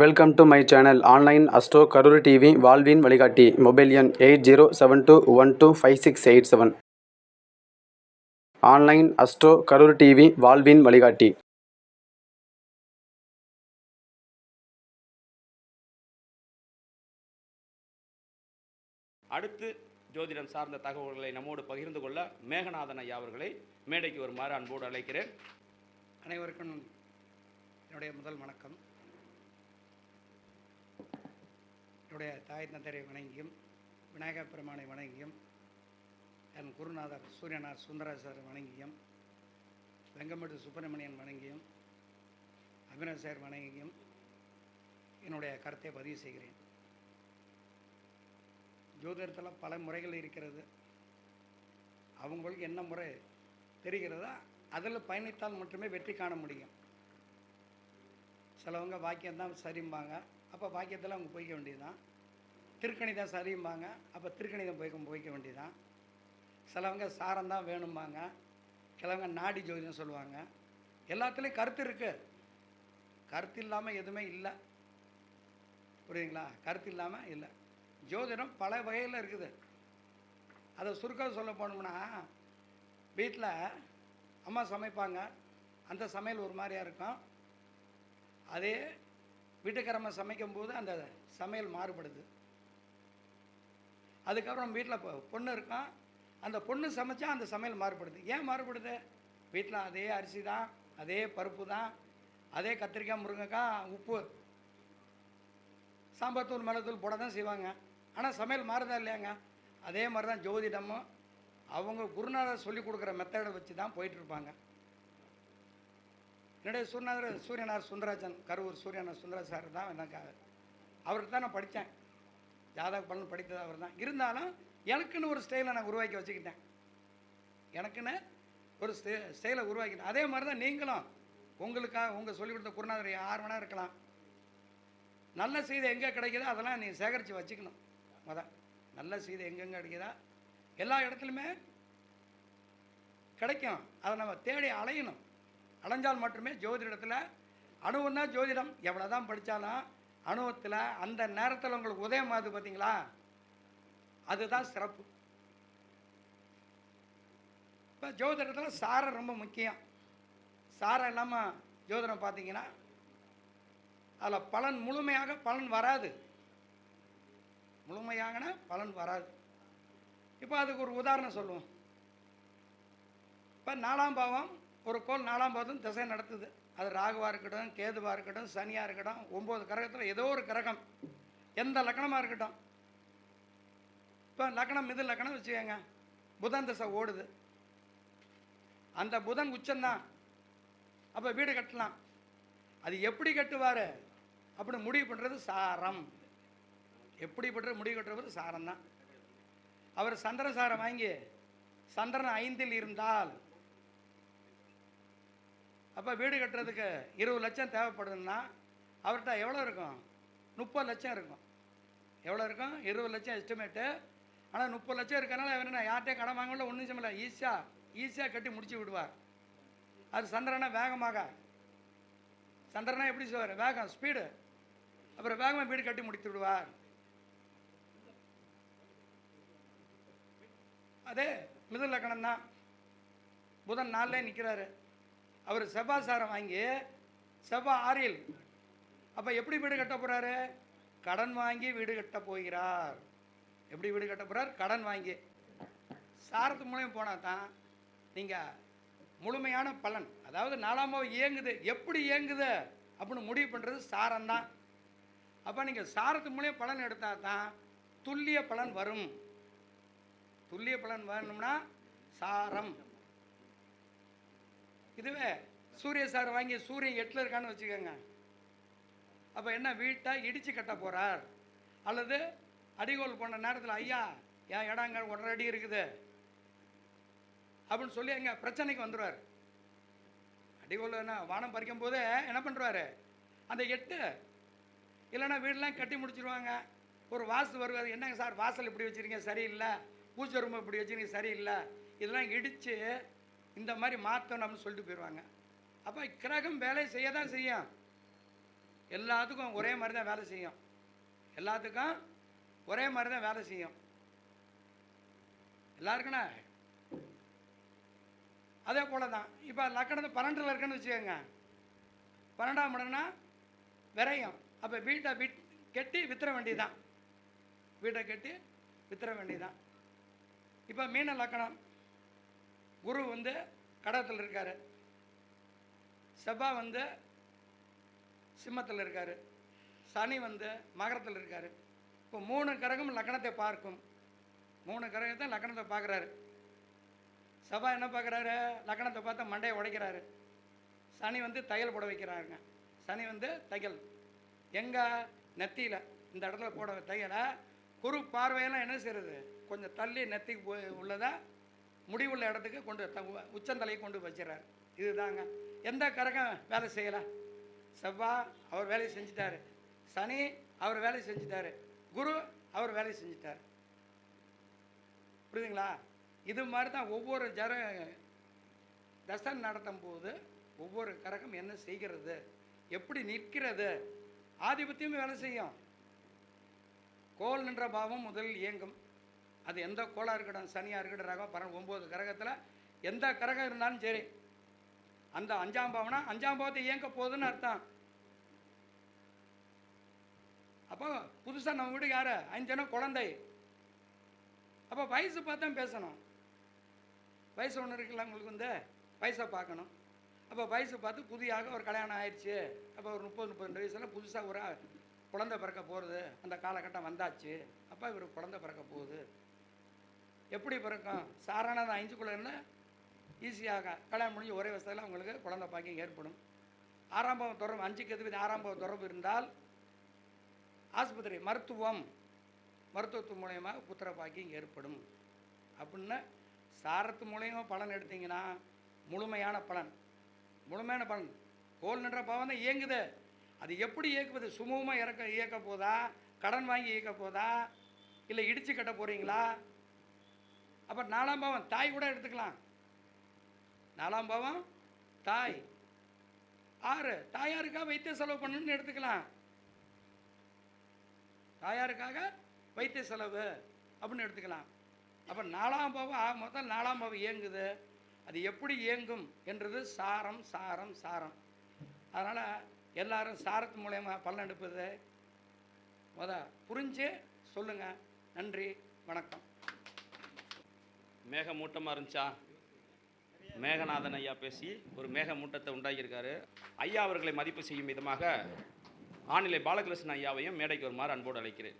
Welcome to my channel online astro Karur TV வாழ்வின் வழிகாட்டி mobile எண் eight zero seven two one two five six eight seven online astro Karur TV வாழ்வின் வழிகாட்டி அடுத்து ஜோதிடம் சார்ந்த தகவல்களை நம்மோடு பகிர்ந்து கொள்ள மேகநாதன் ஐயா அவர்களை மேடைக்கு வருமாறு அன்போடு அழைக்கிறேன். அனைவருக்கும் என்னுடைய முதல் வணக்கம். என்னுடைய தாய் தந்தரை வணங்கியும் விநாயகர் பெருமானை வணங்கியும் என் குருநாதர் சூரியனார் சுந்தரேசர் வணங்கியும் வெங்கமட்டு சுப்பிரமணியன் வணங்கியும் அபினவ் வணங்கியும் என்னுடைய கருத்தை பதிவு செய்கிறேன். ஜோதிடத்தில் பல முறைகள் இருக்கிறது. அவங்களுக்கு என்ன முறை தெரிகிறதோ அதில் பயணித்தால் மட்டுமே வெற்றி காண முடியும். சிலவங்க வாக்கியம்தான் சரிம்பாங்க. அப்போ பாக்கியத்தில் அவங்க போய்க்க வேண்டியதுதான். திருக்கணி தான் சரிம்பாங்க. அப்போ திருக்கணிதம் போய்க்க போய்க்க வேண்டியதுதான். சிலவங்க சாரம் தான் வேணும்பாங்க. சிலவங்க நாடி ஜோதிடம் சொல்லுவாங்க. எல்லாத்துலேயும் கருத்து இருக்குது கருத்து இல்லாமல் எதுவுமே இல்லை. புரியுதுங்களா? கருத்து இல்லாமல் இல்லை. ஜோதிடம் பல வகையில் இருக்குது. அதை சுருக்கம் சொல்ல போனோம்னா வீட்டில் அம்மா சமைப்பாங்க. அந்த சமையல் ஒரு மாதிரியாக இருக்கும். அதே வீட்டுக்காரவ சமைக்கும் போது அந்த சமையல் மாறுபடுது. அதுக்கப்புறம் வீட்டில் பொண்ணு இருக்கும் அந்த பொண்ணு சமைச்சா அந்த சமையல் மாறுபடுது. ஏன் மாறுபடுது? வீட்டில் அதே அரிசி தான் அதே பருப்பு தான் அதே கத்திரிக்காய் முருங்கைக்காய் உப்பு. சாம்பார் தூள் மிளகுத்தூள் போட தான் செய்வாங்க. ஆனால் சமையல் மாறுதா இல்லையாங்க? அதே மாதிரி தான் ஜோதிடமும் அவங்க குருநாதர் சொல்லி கொடுக்குற மெத்தடை வச்சு தான் போயிட்டுருப்பாங்க என்னுடைய சூரியநாதர் சூரியனார் சுந்தராஜன் கரூர் சூரியனார் சுந்தராஜ் சார் தான் எனக்கு அவர்கிட்ட தான் நான் படித்தேன். ஜாதக பலன் படித்தது அவர் தான். இருந்தாலும் எனக்குன்னு ஒரு ஸ்டைலை நான் உருவாக்கி வச்சுக்கிட்டேன். எனக்குன்னு ஒரு ஸ்டே ஸ்டைலை உருவாக்கிட்டேன். அதே மாதிரி தான் நீங்களும் உங்களுக்காக உங்கள் சொல்லிக் கொடுத்த குருநாதர் ஆறு மணி நேரம் இருக்கலாம். நல்ல செய்தி எங்கே கிடைக்குதோ அதெல்லாம் நீ சேகரித்து வச்சுக்கணும். முத நல்ல செய்தி எங்கெங்கே கிடைக்குதா எல்லா இடத்துலையுமே கிடைக்கும். அதை நம்ம தேடி அலையணும். அலைஞ்சால் மட்டுமே ஜோதிடத்தில் அணுவுன்னா ஜோதிடம் எவ்வளோ தான் படித்தாலும் அணுவத்தில் அந்த நேரத்தில் உங்களுக்கு உதயம் ஆகுது பார்த்தீங்களா அதுதான் சிறப்பு. இப்போ ஜோதிடத்தில் சாரம் ரொம்ப முக்கியம். சாரம் இல்லாமல் ஜோதிடம் பார்த்தீங்கன்னா அதில் பலன் முழுமையாக பலன் வராது. முழுமையாகனா பலன் வராது. இப்போ அதுக்கு ஒரு உதாரணம் சொல்லுவோம். இப்போ நாலாம் பாவம் ஒரு கோள் நாலாம் பாதம் திசை நடத்துது. அது ராகுவாக இருக்கட்டும் கேதுவாக இருக்கட்டும் சனியாக இருக்கட்டும் ஒம்பது கிரகத்தில் ஏதோ ஒரு கிரகம். எந்த லக்கணமாக இருக்கட்டும்? இப்போ லக்கணம் இது லக்கணம் வச்சுக்கோங்க. புதன் திசை ஓடுது. அந்த புதன் உச்சந்தான் அப்போ வீடு கட்டலாம். அது எப்படி கட்டுவார்? அப்படின்னு முடிவு பண்ணுறது சாரம். எப்படி பண்ணுற முடிவு கட்டுறது சாரம் தான் அவர் சந்திர சாரம் வாங்கி சந்திரன் ஐந்தில் இருந்தால் அப்போ வீடு கட்டுறதுக்கு இருபது லட்சம் தேவைப்படுதுன்னா அவர்கிட்ட எவ்வளோ இருக்கும்? முப்பது லட்சம் இருக்கும். எவ்வளோ இருக்கும்? இருபது லட்சம் எஸ்டிமேட்டு ஆனால் முப்பது லட்சம் இருக்கனால அவர் என்ன யார்கிட்டயும் கடன் வாங்கல ஒன்றும் செய்யல ஈஸியாக ஈஸியாக கட்டி முடிச்சு விடுவார். அது சந்திரனா வேகமாக சந்திரனா எப்படி சொல்வார்? வேகம் ஸ்பீடு அப்புறம் வேகமாக வீடு கட்டி முடித்து விடுவார். அதே மிதுலக்கணம் தான் புதன் நாளில் நிற்கிறாரு அவர் செவ்வாய் சாரம் வாங்கி செவ்வாய் ஆறில் அப்போ எப்படி வீடு கட்ட போகிறாரு கடன் வாங்கி வீடு கட்ட போகிறார். எப்படி வீடு கட்ட போகிறார் கடன் வாங்கி. சாரத்து மூலியம் போனால் தான் நீங்கள் முழுமையான பலன் அதாவது நாலாமோ இயங்குது. எப்படி இயங்குது? அப்படின்னு முடிவு பண்ணுறது சாரம் தான் அப்போ நீங்கள் சாரத்து மூலியம் பலன் எடுத்தால் தான் துல்லிய பலன் வரும். துல்லிய பலன் வரணும்னா சாரம். இதுவே சூரிய சார் வாங்கி சூரியன் எட்டில் இருக்கான்னு வச்சுக்கோங்க. அப்போ என்ன வீட்டை இடித்து கட்ட போகிறார் அல்லது அடிகோல் போன நேரத்தில் ஐயா என் இடங்க ஒன்றரை அடி இருக்குது. அப்படின்னு சொல்லி எங்க பிரச்சனைக்கு வந்துடுவார் அடிகோல் என்ன வானம் பறிக்கும் போது என்ன பண்ணுறாரு அந்த எட்டு இல்லைன்னா வீடெலாம் கட்டி முடிச்சிருவாங்க. ஒரு வாசு வருவார் என்னங்க சார் வாசல் இப்படி வச்சுருக்கீங்க சரியில்லை. பூஜை ரூம் இப்படி வச்சுருக்கீங்க சரியில்லை. இதெல்லாம் இடித்து இந்த மாதிரி மாற்றணும் அப்படின்னு சொல்லிட்டு போயிடுவாங்க அப்போ கிரகம் வேலை செய்ய தான் செய்யும். எல்லாத்துக்கும் ஒரே மாதிரி தான் வேலை செய்யும். எல்லாத்துக்கும் ஒரே மாதிரி தான் வேலை செய்யும். எல்லாருக்குண்ணா அதே போல தான் இப்போ லக்கணத்தை பன்னெண்டில் இருக்குன்னு வச்சுக்கோங்க. பன்னெண்டாம் இடம்னா விரையும். அப்போ வீட்டை விட் கெட்டி வித்துற வேண்டியதான் வீட்டை கட்டி வித்துற வேண்டியதான் இப்போ மீன லக்கணம். குரு வந்து கடகத்தில் இருக்கார். செவ்வாய் வந்து சிம்மத்தில் இருக்கார். சனி வந்து மகரத்தில் இருக்கார். இப்போ மூணு கிரகம் லக்கணத்தை பார்க்கும். மூணு கிரகத்தை லக்கணத்தை பார்க்குறாரு. செவ்வாய் என்ன பார்க்குறாரு? லக்கணத்தை பார்த்தா மண்டையை உடைக்கிறாரு. சனி வந்து தையல் போட வைக்கிறாருங்க. சனி வந்து தையல். எங்கே? நெத்தியில். இந்த இடத்துல போட தையலை. குரு பார்வையெல்லாம் என்ன செய்கிறது கொஞ்சம் தள்ளி நெத்திக்கு போய் உள்ளதை முடிவுள்ள இடத்துக்கு கொண்டு த- உச்சந்தலையை கொண்டு வச்சிடறாரு இதுதாங்க. எந்த கரகம் வேலை செய்யலை? செவ்வாய் அவர் வேலையை செஞ்சிட்டாரு. சனி அவர் வேலையை செஞ்சிட்டாரு. குரு அவர் வேலையை செஞ்சிட்டார். புரியுதுங்களா? இது மாதிரி தான் ஒவ்வொரு ஜர தசன் நடத்தும் போது ஒவ்வொரு கரகம் என்ன செய்கிறது? எப்படி நிற்கிறது? ஆதிபத்தியம் வேலை செய்யும். கோல் நின்ற பாவம் முதலில் இயங்கும். அது எந்த கோளாக இருக்கட்டும் சனியாக இருக்கட்டும் ரகம் பர ஒம்பது கிரகத்தில் எந்த கரகம் இருந்தாலும் சரி அந்த அஞ்சாம் பாவம்னா அஞ்சாம் பாவத்தை இயங்க போகுதுன்னு அர்த்தம். அப்போ புதுசாக நம்ம வீட்டுக்கு யார்? அஞ்சனா குழந்தை. அப்போ வயசு பார்த்து தான் பேசணும். வயசு ஒன்று இருக்குல்ல உங்களுக்கு வந்து? வயசை பார்க்கணும். அப்போ வயசு பார்த்து புதியாக ஒரு கல்யாணம் ஆயிடுச்சு. அப்போ ஒரு முப்பது முப்பது வயசில் புதுசாக ஒரு குழந்தை பிறக்க போகிறது அந்த காலகட்டம் வந்தாச்சு. அப்போ இவர் குழந்தை பிறக்க போகுது. எப்படி பிறக்கும்? சாரானது அஞ்சுக்குள்ளே ஈஸியாக கல்யாணம் முடிஞ்சு ஒரே வருஷத்தில் அவங்களுக்கு குழந்தை பாக்கியம் ஏற்படும். ஆறாம் பாவம் தொடர்பு அஞ்சுக்கு எதிர்த்து ஆறாம் பாவம் தொடர்பு இருந்தால் ஆஸ்பத்திரி மருத்துவம் மருத்துவத்து மூலயமா புத்திர பாக்கியம் ஏற்படும். அப்படின்னு சாரத்து மூலயமா பலன் எடுத்தீங்கன்னா முழுமையான பலன். முழுமையான பலன். கோல் நின்ற பாவம் தான் இயங்குது. அது எப்படி இயக்குவது? சுமூகமாக இறக்க இயக்க போதா? கடன் வாங்கி இயக்க போதா? இல்லை இடித்து கட்ட போகிறீங்களா அப்போ நாலாம் பாவம் தாய் கூட எடுத்துக்கலாம். நாலாம் பாவம் தாய். ஆறு தாயாருக்காக வைத்திய செலவு பண்ணணும்னு எடுத்துக்கலாம். தாயாருக்காக வைத்திய செலவு அப்படின்னு எடுத்துக்கலாம். அப்போ நாலாம் பாவம் மொத்தம் நாலாம் பாவம் இயங்குது. அது எப்படி இயங்கும் என்றது சாரம் சாரம் சாரம். அதனால் எல்லாரும் சாரத்து மூலயமா பல்லெடுப்பது எடுப்பது. முத புரிஞ்சு சொல்லுங்கள் நன்றி வணக்கம். மேகமூட்டமாக இருந்துச்சா? மேகநாதன் ஐயா பேசி ஒரு மேகமூட்டத்தை உண்டாக்கியிருக்காரு. ஐயா அவர்களை மதிப்பு செய்யும் விதமாக ஆணிலை பாலகிருஷ்ணன் ஐயாவையும் மேடைக்கு வருமாறு அன்போடு அழைக்கிறேன்.